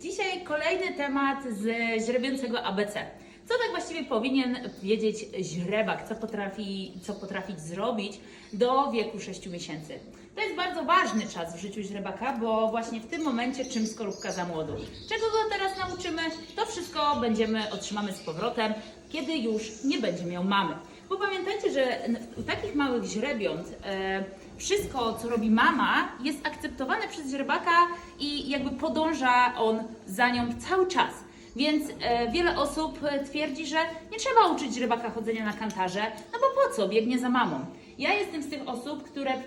Dzisiaj kolejny temat z źrebiącego ABC. Co tak właściwie powinien wiedzieć źrebak, co potrafi, co potrafić zrobić do wieku 6 miesięcy? To jest bardzo ważny czas w życiu źrebaka, bo właśnie w tym momencie czym skorupka za młodu. Czego go teraz nauczymy, to wszystko będziemy, otrzymamy z powrotem, kiedy już nie będzie miał mamy. Bo pamiętajcie, że u takich małych źrebiąt e, wszystko, co robi mama, jest akceptowane przez źrebaka i jakby podąża on za nią cały czas. Więc e, wiele osób e, twierdzi, że nie trzeba uczyć źrebaka chodzenia na kantarze, no bo po co, biegnie za mamą. Ja jestem z tych osób, które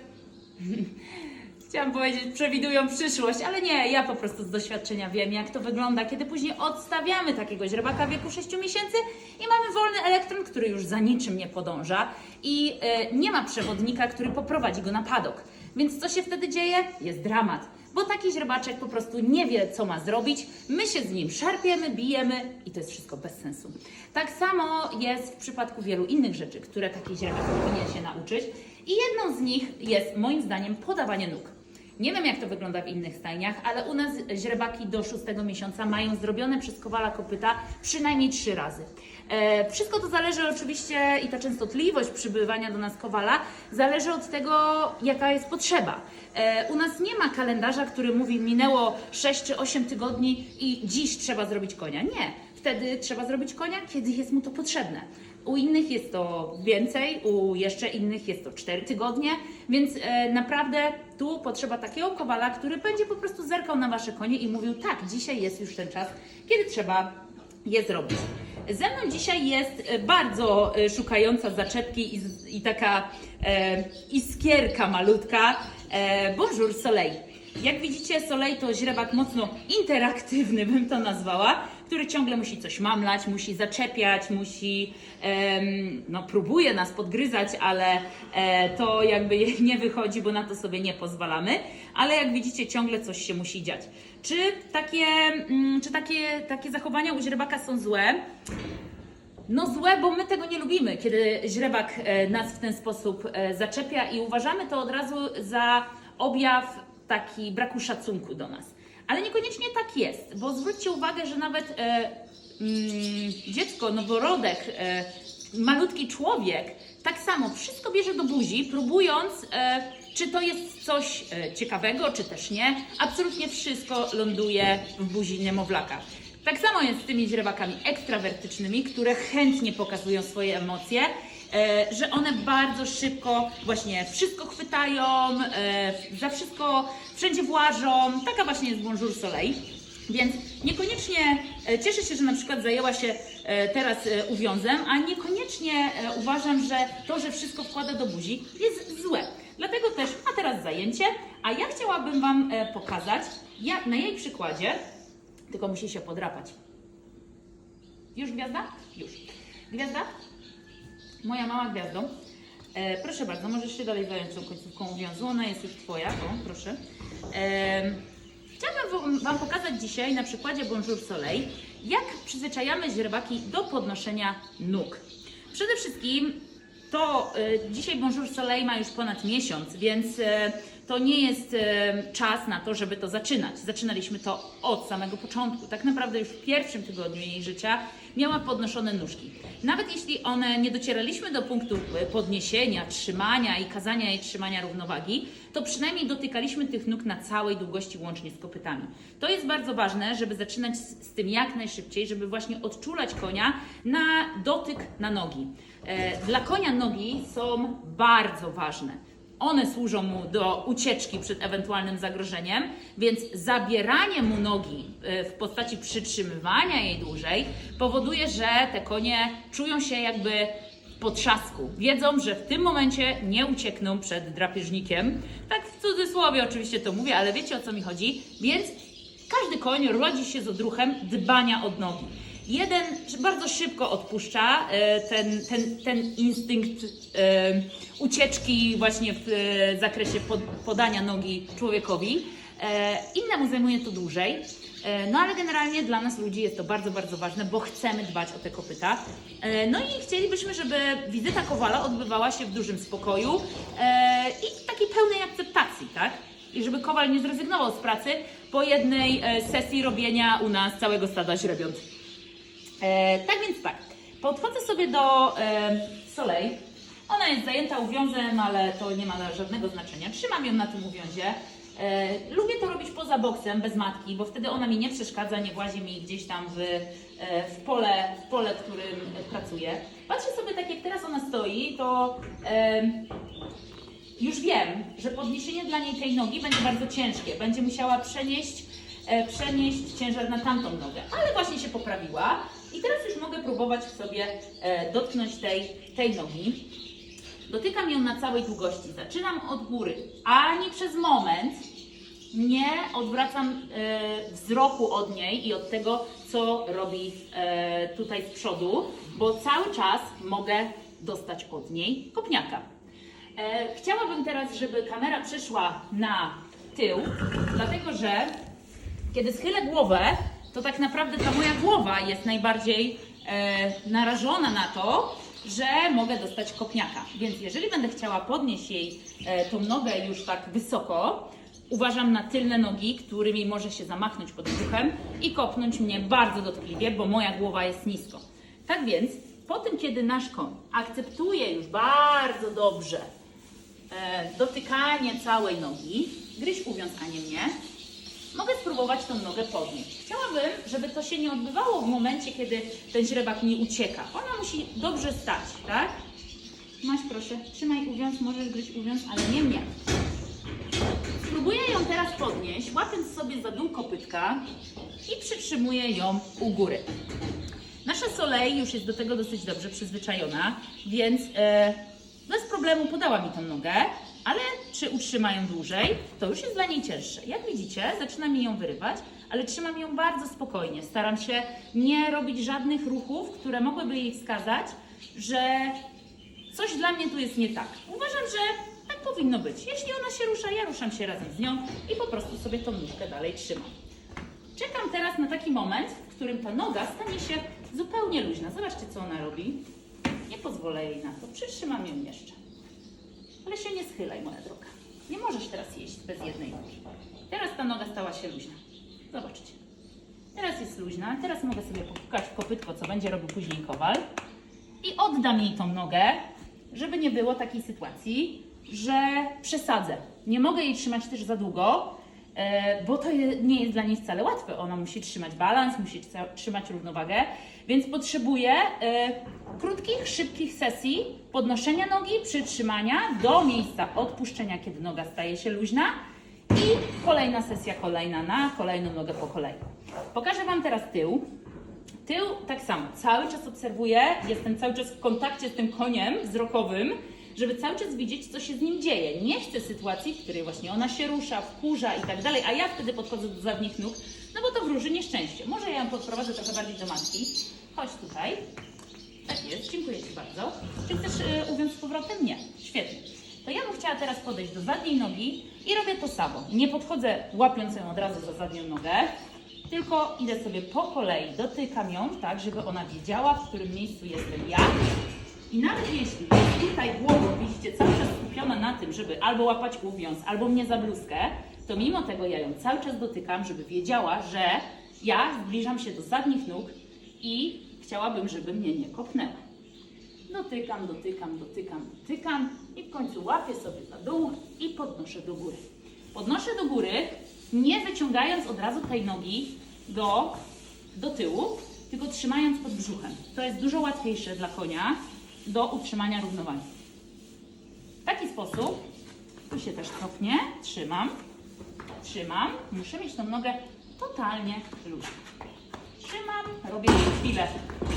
Chciałam powiedzieć, przewidują przyszłość, ale nie, ja po prostu z doświadczenia wiem, jak to wygląda, kiedy później odstawiamy takiego źrebaka w wieku 6 miesięcy i mamy wolny elektron, który już za niczym nie podąża i e, nie ma przewodnika, który poprowadzi go na padok. Więc co się wtedy dzieje? Jest dramat. Bo taki źrebaczek po prostu nie wie, co ma zrobić. My się z nim szarpiemy, bijemy i to jest wszystko bez sensu. Tak samo jest w przypadku wielu innych rzeczy, które taki źrebak powinien się nauczyć. I jedną z nich jest moim zdaniem podawanie nóg. Nie wiem, jak to wygląda w innych stajniach, ale u nas źrebaki do szóstego miesiąca mają zrobione przez kowala kopyta przynajmniej trzy razy. E, wszystko to zależy oczywiście i ta częstotliwość przybywania do nas kowala zależy od tego, jaka jest potrzeba. E, u nas nie ma kalendarza, który mówi minęło 6 czy 8 tygodni i dziś trzeba zrobić konia. Nie. Wtedy trzeba zrobić konia, kiedy jest mu to potrzebne. U innych jest to więcej, u jeszcze innych jest to 4 tygodnie, więc e, naprawdę tu potrzeba takiego kowala, który będzie po prostu zerkał na wasze konie i mówił: tak, dzisiaj jest już ten czas, kiedy trzeba je zrobić. Ze mną dzisiaj jest e, bardzo e, szukająca zaczepki i, i taka e, iskierka malutka. E, bonjour Soleil. Jak widzicie, Soleil to źrebak mocno interaktywny, bym to nazwała, który ciągle musi coś mamlać, musi zaczepiać, musi, no próbuje nas podgryzać, ale e, to jakby nie wychodzi, bo na to sobie nie pozwalamy, ale jak widzicie, ciągle coś się musi dziać. Czy takie, mm, czy takie, takie zachowania u źrebaka są złe? No złe, bo my tego nie lubimy, kiedy źrebak e, nas w ten sposób e, zaczepia i uważamy to od razu za objaw taki braku szacunku do nas. Ale niekoniecznie tak jest, bo zwróćcie uwagę, że nawet e, mm, dziecko, noworodek, e, malutki człowiek tak samo wszystko bierze do buzi, próbując, e, czy to jest coś e, ciekawego, czy też nie. Absolutnie wszystko ląduje w buzi niemowlaka. Tak samo jest z tymi źrebakami ekstrawertycznymi, które chętnie pokazują swoje emocje, e, że one bardzo szybko właśnie wszystko chwytają, e, za wszystko wszędzie włażą. Taka właśnie jest Bonjour Soleil. Więc niekoniecznie e, cieszę się, że na przykład zajęła się teraz uwiązem, a niekoniecznie uważam, że to, że wszystko wkłada do buzi jest złe. Dlatego też ma teraz zajęcie, a ja chciałabym Wam pokazać jak, na jej przykładzie, tylko musi się podrapać. Już gwiazda? Już. Gwiazda? Moja mała gwiazdą. E, proszę bardzo, możesz się dalej zająć tą końcówką uwiązu. Ona jest już Twoja. O, proszę. E, chciałabym Wam pokazać dzisiaj na przykładzie Bonjour Soleil, jak przyzwyczajamy źrebaki do podnoszenia nóg. Przede wszystkim to e, dzisiaj Bonjour Soleil ma już ponad miesiąc, więc e, to nie jest e, czas na to, żeby to zaczynać. Zaczynaliśmy to od samego początku. Tak naprawdę już w pierwszym tygodniu jej życia miała podnoszone nóżki. Nawet jeśli one nie docieraliśmy do punktu e, podniesienia, trzymania i kazania jej trzymania równowagi, to przynajmniej dotykaliśmy tych nóg na całej długości łącznie z kopytami. To jest bardzo ważne, żeby zaczynać z, tym jak najszybciej, żeby właśnie odczulać konia na dotyk na nogi. E, Dla konia nogi są bardzo ważne. One służą mu do ucieczki przed ewentualnym zagrożeniem, więc zabieranie mu nogi e, w postaci przytrzymywania jej dłużej powoduje, że te konie czują się jakby w potrzasku. Wiedzą, że w tym momencie nie uciekną przed drapieżnikiem. Tak w cudzysłowie oczywiście to mówię, ale wiecie o co mi chodzi. Więc każdy koń rodzi się z odruchem dbania od nogi. Jeden bardzo szybko odpuszcza e, ten, ten, ten instynkt e, ucieczki właśnie w e, zakresie pod, podania nogi człowiekowi. Innemu zajmuje to dłużej. No ale generalnie dla nas ludzi jest to bardzo, bardzo ważne, bo chcemy dbać o te kopyta. No i chcielibyśmy, żeby wizyta Kowala odbywała się w dużym spokoju i takiej pełnej akceptacji, tak? i żeby kowal nie zrezygnował z pracy po jednej sesji robienia u nas całego stada źrebiąt. E, tak więc tak, podchodzę sobie do e, Soleil. Ona jest zajęta uwiązem, ale to nie ma żadnego znaczenia. Trzymam ją na tym uwiązie. E, lubię to robić poza boksem, bez matki, bo wtedy ona mi nie przeszkadza, nie włazi mi gdzieś tam w, e, w, pole, w pole, w którym pracuję. Patrzę sobie tak, jak teraz ona stoi, to e, już wiem, że podniesienie dla niej tej nogi będzie bardzo ciężkie. Będzie musiała przenieść, e, przenieść ciężar na tamtą nogę, ale właśnie się poprawiła. I teraz już mogę próbować sobie e, dotknąć tej, tej nogi. Dotykam ją na całej długości. Zaczynam od góry. Ani przez moment nie odwracam e, wzroku od niej i od tego, co robi e, tutaj z przodu, bo cały czas mogę dostać od niej kopniaka. Chciałabym teraz, żeby kamera przeszła na tył, dlatego że kiedy schylę głowę, to tak naprawdę ta moja głowa jest najbardziej e, narażona na to, że mogę dostać kopniaka. Więc jeżeli będę chciała podnieść jej e, tą nogę już tak wysoko, uważam na tylne nogi, którymi może się zamachnąć pod brzuchem i kopnąć mnie bardzo dotkliwie, bo moja głowa jest nisko. Tak więc, po tym, kiedy nasz koń akceptuje już bardzo dobrze e, dotykanie całej nogi, gryź uwiąz, a nie mnie, mogę spróbować tą nogę podnieść. Chciałabym, żeby to się nie odbywało w momencie, kiedy ten źrebak mi ucieka. Ona musi dobrze stać, tak? Masz proszę, trzymaj uwiąz, możesz gryźć uwiąz, ale nie mnie. Spróbuję ją teraz podnieść, łapiąc sobie za dół kopytka i przytrzymuję ją u góry. Nasza Soleil już jest do tego dosyć dobrze przyzwyczajona, więc e, bez problemu podała mi tą nogę, ale czy utrzyma ją dłużej, to już jest dla niej cięższe. Jak widzicie, zaczyna mi ją wyrywać, ale trzymam ją bardzo spokojnie. Staram się nie robić żadnych ruchów, które mogłyby jej wskazać, że coś dla mnie tu jest nie tak. Uważam, że tak powinno być. Jeśli ona się rusza, ja ruszam się razem z nią i po prostu sobie tą nóżkę dalej trzymam. Czekam teraz na taki moment, w którym ta noga stanie się zupełnie luźna. Zobaczcie, co ona robi. Nie pozwolę jej na to. Przytrzymam ją jeszcze. Ale się nie schylaj, moja droga. Nie możesz teraz jeść bez jednej nogi. Teraz ta noga stała się luźna. Zobaczcie. Teraz jest luźna. Teraz mogę sobie popukać w kopytko, co będzie robił później kowal. I oddam jej tą nogę, żeby nie było takiej sytuacji, że przesadzę. Nie mogę jej trzymać też za długo, e, bo to nie jest dla niej wcale łatwe. Ona musi trzymać balans, musi trzymać równowagę, więc potrzebuje e, krótkich, szybkich sesji podnoszenia nogi, przytrzymania do miejsca odpuszczenia, kiedy noga staje się luźna i kolejna sesja kolejna na kolejną nogę po kolei. Pokażę Wam teraz tył. Tył tak samo, cały czas obserwuję, jestem cały czas w kontakcie z tym koniem wzrokowym, żeby cały czas widzieć, co się z nim dzieje. Nie chcę sytuacji, w której właśnie ona się rusza, wkurza i tak dalej, a ja wtedy podchodzę do zadnich nóg, no bo to wróży nieszczęście. Może ja ją podprowadzę trochę bardziej do matki. Chodź tutaj. Tak jest, dziękuję Ci bardzo. Czy chcesz y, uwiąz z powrotem? Nie. Świetnie. To ja bym chciała teraz podejść do zadniej nogi i robię to samo. Nie podchodzę łapiąc ją od razu za zadnią nogę, tylko idę sobie po kolei, dotykam ją, tak, żeby ona wiedziała, w którym miejscu jestem ja. I nawet jeśli tutaj głową, widzicie, cały czas skupiona na tym, żeby albo łapać uwiąz, albo mnie za bluzkę, to mimo tego ja ją cały czas dotykam, żeby wiedziała, że ja zbliżam się do zadnich nóg i chciałabym, żeby mnie nie kopnęła. Dotykam, dotykam, dotykam, dotykam i w końcu łapię sobie za dół i podnoszę do góry. Podnoszę do góry, nie wyciągając od razu tej nogi do, do tyłu, tylko trzymając pod brzuchem. To jest dużo łatwiejsze dla konia do utrzymania równowagi. W taki sposób, tu się też cofnie, trzymam, trzymam, muszę mieć tą nogę totalnie luźną. Trzymam, robię chwilę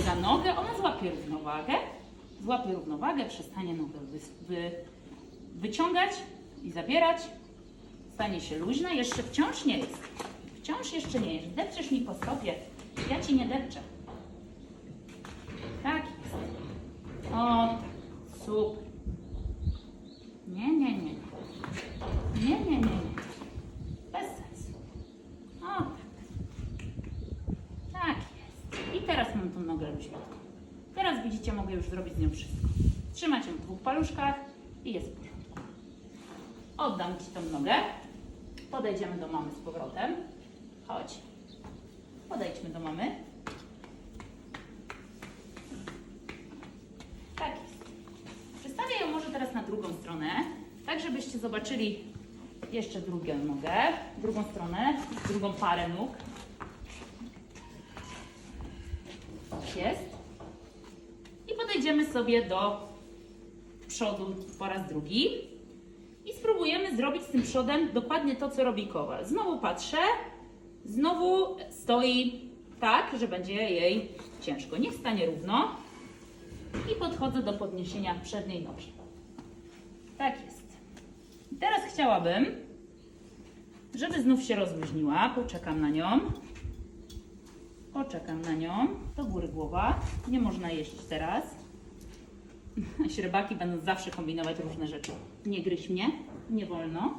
za nogę, ona złapie równowagę, złapie równowagę, przestanie nogę wy, wy, wyciągać i zabierać, stanie się luźna, jeszcze wciąż nie jest. Wciąż jeszcze nie jest. Depczesz mi po stopie, ja ci nie depczę. Tak jest. O, super. Nie, nie, nie. Nie, nie, nie, nie. Bez sensu. O, tak. Tak jest. I teraz mam tą nogę luźniutką. Teraz widzicie, mogę już zrobić z nią wszystko. Trzymać ją w dwóch paluszkach i jest w porządku. Oddam Ci tą nogę. Podejdziemy do mamy z powrotem. Chodź. Podejdźmy do mamy. Tak jest. Przestawię ją może teraz na drugą stronę, tak zobaczyli jeszcze drugą nogę, drugą stronę, drugą parę nóg. Tak jest. I podejdziemy sobie do przodu po raz drugi. I spróbujemy zrobić z tym przodem dokładnie to, co robi kowal. Znowu patrzę, znowu stoi tak, że będzie jej ciężko. Niech stanie równo i podchodzę do podniesienia przedniej nogi. Tak jest. Teraz chciałabym, żeby znów się rozluźniła. Poczekam na nią. Poczekam na nią. Do góry głowa. Nie można jeść teraz. Śrebaki będą zawsze kombinować różne rzeczy. Nie gryź mnie, nie wolno.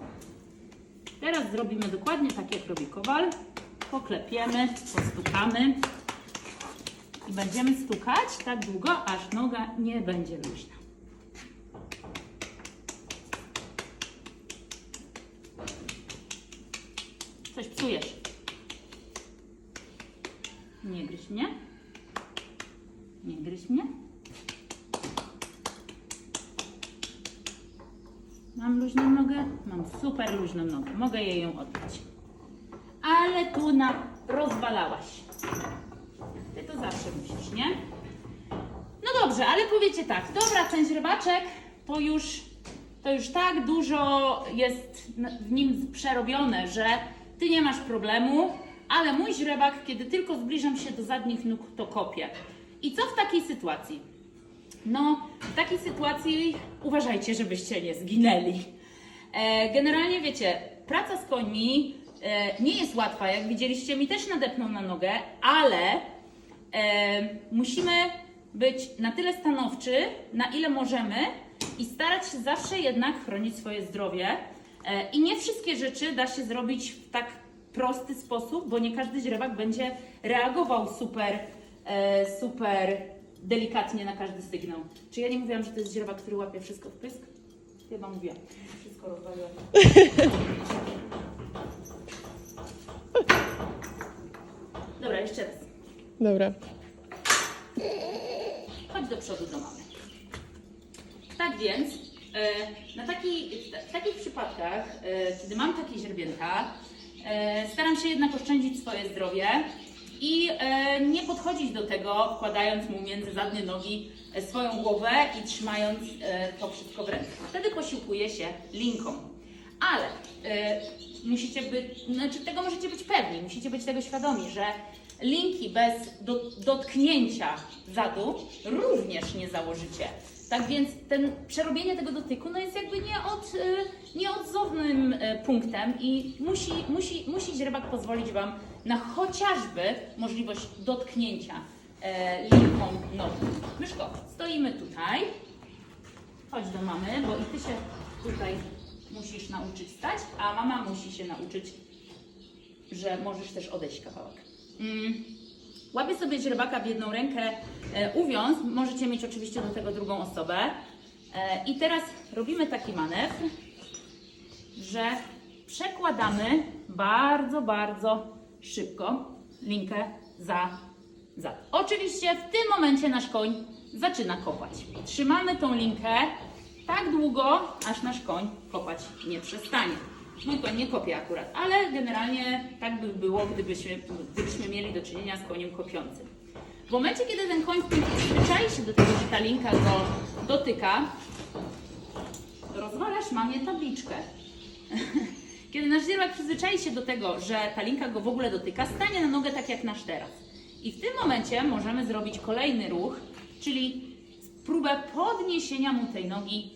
Teraz zrobimy dokładnie tak, jak robi kowal. Poklepiemy, postukamy i będziemy stukać tak długo, aż noga nie będzie luźna. Coś psujesz. Nie gryź mnie. Nie gryź mnie. Mam luźną nogę? Mam super luźną nogę. Mogę jej ją oddać. Ale tu na rozwalałaś. Ty to zawsze musisz, nie? No dobrze, ale powiecie tak, dobra, ten źrebaczek to już, to już tak dużo jest w nim przerobione, że ty nie masz problemu, ale mój źrebak, kiedy tylko zbliżam się do zadnich nóg, to kopie. I co w takiej sytuacji? No, w takiej sytuacji uważajcie, żebyście nie zginęli. E, generalnie wiecie, praca z końmi e, nie jest łatwa. Jak widzieliście, mi też nadepnął na nogę, ale e, musimy być na tyle stanowczy, na ile możemy i starać się zawsze jednak chronić swoje zdrowie. E, I nie wszystkie rzeczy da się zrobić w tak prosty sposób, bo nie każdy źrebak będzie reagował super, e, super delikatnie na każdy sygnał. Czy ja nie mówiłam, że to jest źrebak, który łapie wszystko w pysk? Chyba mówiłam. Wszystko rozwaliłam. Dobra, jeszcze raz. Dobra. Chodź do przodu do mamy. Tak więc, na taki, w takich przypadkach, e, kiedy mam takie źrebięta, e, staram się jednak oszczędzić swoje zdrowie i e, nie podchodzić do tego, wkładając mu między zadnie nogi e, swoją głowę i trzymając e, to wszystko w ręku. Wtedy posiłkuję się linką. Ale e, musicie być, znaczy tego możecie być pewni, musicie być tego świadomi, że linki bez do, dotknięcia zadu również nie założycie. Tak więc ten, przerobienie tego dotyku no jest jakby nie od, e, nieodzownym e, punktem i musi, musi, musi źrebak pozwolić Wam na chociażby możliwość dotknięcia e, linką nogi. Myszko, stoimy tutaj. Chodź do mamy, bo i ty się tutaj musisz nauczyć stać, a mama musi się nauczyć, że możesz też odejść kawałek. Mm. Łapię sobie źrebaka w jedną rękę, e, uwiąz, możecie mieć oczywiście do tego drugą osobę. E, I teraz robimy taki manewr, że przekładamy bardzo, bardzo szybko linkę za zad. Oczywiście w tym momencie nasz koń zaczyna kopać. Trzymamy tą linkę tak długo, aż nasz koń kopać nie przestanie. Mój koń nie kopie akurat, ale generalnie tak by było, gdybyśmy, gdybyśmy mieli do czynienia z koniem kopiącym. W momencie, kiedy ten koń przyzwyczai się do tego, że ta linka go dotyka, rozwalasz mamie tabliczkę. Kiedy nasz źrebak przyzwyczai się do tego, że ta linka go w ogóle dotyka, stanie na nogę tak jak nasz teraz. I w tym momencie możemy zrobić kolejny ruch, czyli próbę podniesienia mu tej nogi,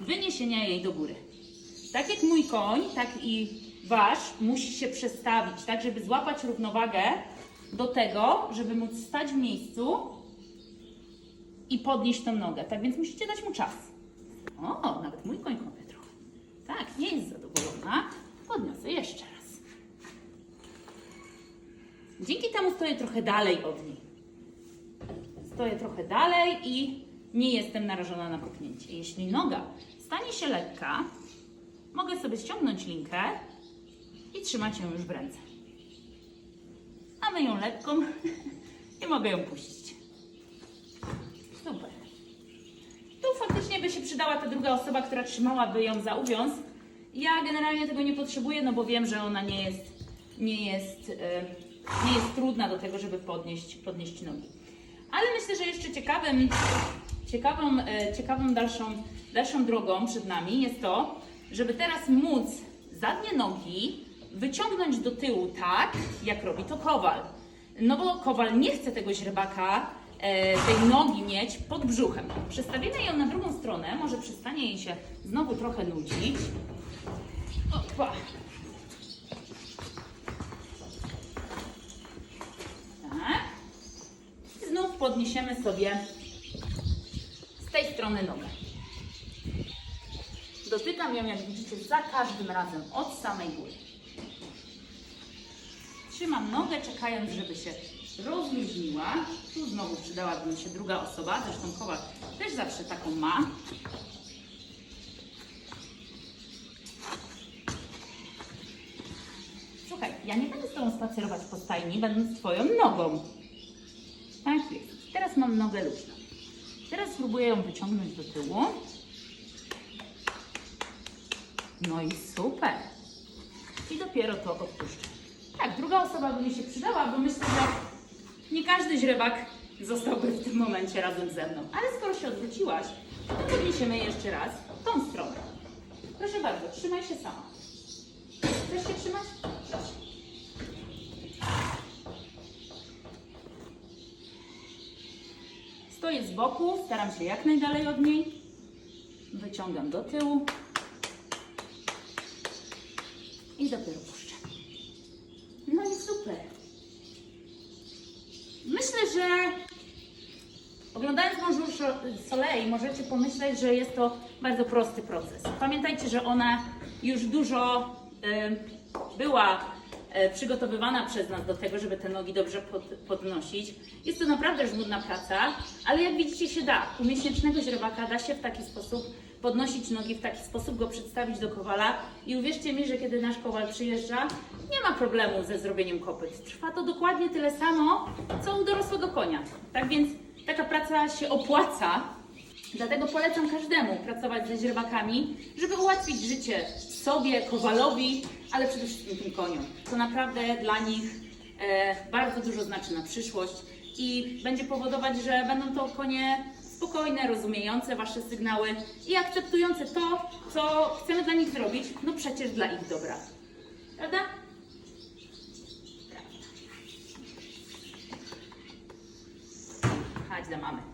wyniesienia jej do góry. Tak jak mój koń, tak i wasz musi się przestawić, tak żeby złapać równowagę do tego, żeby móc stać w miejscu i podnieść tą nogę. Tak więc musicie dać mu czas. O, nawet mój koń kopie trochę. Tak, nie jest zadowolona. Podniosę jeszcze raz. Dzięki temu stoję trochę dalej od niej. Stoję trochę dalej i nie jestem narażona na kopnięcie. Jeśli noga stanie się lekka, mogę sobie ściągnąć linkę i trzymać ją już w ręce. Mamy ją lekką i mogę ją puścić. Super. Tu faktycznie by się przydała ta druga osoba, która trzymałaby ją za uwiąz. Ja generalnie tego nie potrzebuję, no bo wiem, że ona nie jest, nie jest, e, nie jest trudna do tego, żeby podnieść, podnieść nogi. Ale myślę, że jeszcze ciekawym, ciekawą, e, ciekawą dalszą, dalszą drogą przed nami jest to, żeby teraz móc zadnie nogi wyciągnąć do tyłu tak, jak robi to kowal. No bo kowal nie chce tego źrebaka, e, tej nogi mieć pod brzuchem. Przestawimy ją na drugą stronę, może przestanie jej się znowu trochę nudzić. Opa. Tak. I znów podniesiemy sobie z tej strony nogę. Dotykam ją, jak widzicie, za każdym razem od samej góry. Trzymam nogę, czekając, żeby się rozluźniła. Tu znowu przydałaby mi się druga osoba, zresztą kowal też zawsze taką ma. Słuchaj, ja nie będę z Tobą spacerować po stajni, będąc Twoją nogą. Tak jest. Teraz mam nogę luźną. Teraz spróbuję ją wyciągnąć do tyłu. No i super. I dopiero to odpuszczę. Tak, druga osoba by mi się przydała, bo myślę, że nie każdy źrebak zostałby w tym momencie razem ze mną. Ale skoro się odwróciłaś, to podniesiemy jeszcze raz w tą stronę. Proszę bardzo, trzymaj się sama. Chcesz się trzymać? Proszę. Stoję z boku, staram się jak najdalej od niej. Wyciągam do tyłu. I dopiero puszczę. No i super. Myślę, że oglądając Bonjour Soleil możecie pomyśleć, że jest to bardzo prosty proces. Pamiętajcie, że ona już dużo e, była przygotowywana przez nas do tego, żeby te nogi dobrze pod, podnosić. Jest to naprawdę żmudna praca, ale jak widzicie się da. U miesięcznego źrebaka da się w taki sposób podnosić nogi, w taki sposób go przedstawić do kowala i uwierzcie mi, że kiedy nasz kowal przyjeżdża, nie ma problemu ze zrobieniem kopyt. Trwa to dokładnie tyle samo, co u dorosłego konia. Tak więc taka praca się opłaca, Dlatego polecam każdemu pracować ze źrebakami, żeby ułatwić życie sobie, kowalowi, ale przede wszystkim tym koniom. To naprawdę dla nich e, bardzo dużo znaczy na przyszłość i będzie powodować, że będą to konie spokojne, rozumiejące Wasze sygnały i akceptujące to, co chcemy dla nich zrobić, no przecież dla ich dobra. Prawda? Chodź za mamy.